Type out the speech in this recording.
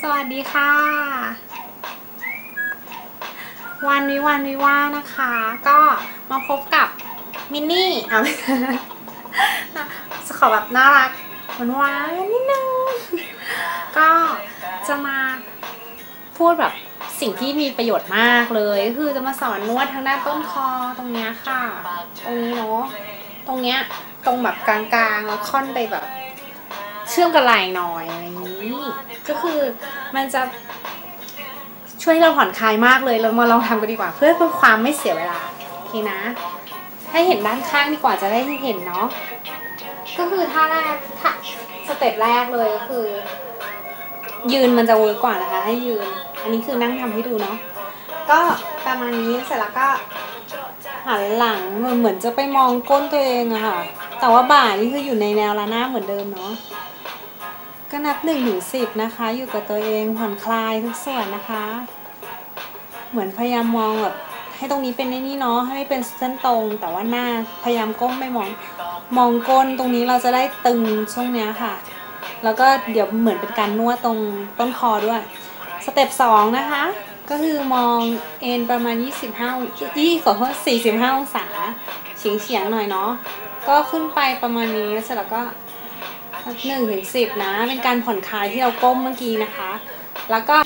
สวัสดีค่ะ วันวิวันวิว่านะคะ ก็มาพบกับมินนี่เอาขอแบบน่ารักหวานหวานๆนิดนึงก็จะมาพูดแบบสิ่งที่มีประโยชน์มากเลยก็คือจะมาสอนนวดทางด้านต้นคอตรงเนี้ยค่ะ ตรงนี้เนาะตรงเนี้ยตรงแบบกลางๆแล้วค่อนไปแบบ เชื่อมกับไหล่หน่อยอะไรอย่างนี้ ก็คือมันจะช่วยให้เราผ่อนคลายมากเลยเรามาลองทำกันดีกว่า เพื่อเพื่อความไม่เสียเวลาโอเคนะ ให้เห็นด้านข้างดีกว่าจะได้เห็นเนาะก็คือท่าแรกท่าสเต็ปแรกเลยก็คือ ยืนมันจะเวิร์กกว่านะคะ ให้ยืน อันนี้คือนั่งทำให้ดูเนาะก็ประมาณนี้เสร็จแล้วก็หันหลังเหมือนจะไปมองก้นตัวเองอะค่ะ แต่ว่าบ่านี่คืออยู่ในแนวระนาบเหมือนเดิมเนาะ ก็นับหนึ่งถึงสิบนะคะ อยู่กับตัวเองผ่อนคลายทุกส่วนนะคะ เหมือนพยายามมองแบบให้ตรงนี้เป็นในนี่เนาะให้ไม่เป็นเส้นตรง แต่ว่าหน้าพยายามก้มไม่มองมองก้นตรงนี้เราจะได้ตึงช่วงเนี้ยค่ะ แล้วก็เดี๋ยวเหมือนเป็นการนวดตรงต้นคอด้วย สเต็ปสองนะคะ ก็คือมองเอ็นประมาณ 25ยี่ขอโทษ45 องศาเฉียงเฉียงๆหน่อยเนาะก็ขึ้นไปประมาณนี้เสร็จแล้วก็ นับหนึ่งถึงสิบนะ เป็นการผ่อนคลายที่เราก้มเมื่อกี้นะคะ แล้วก็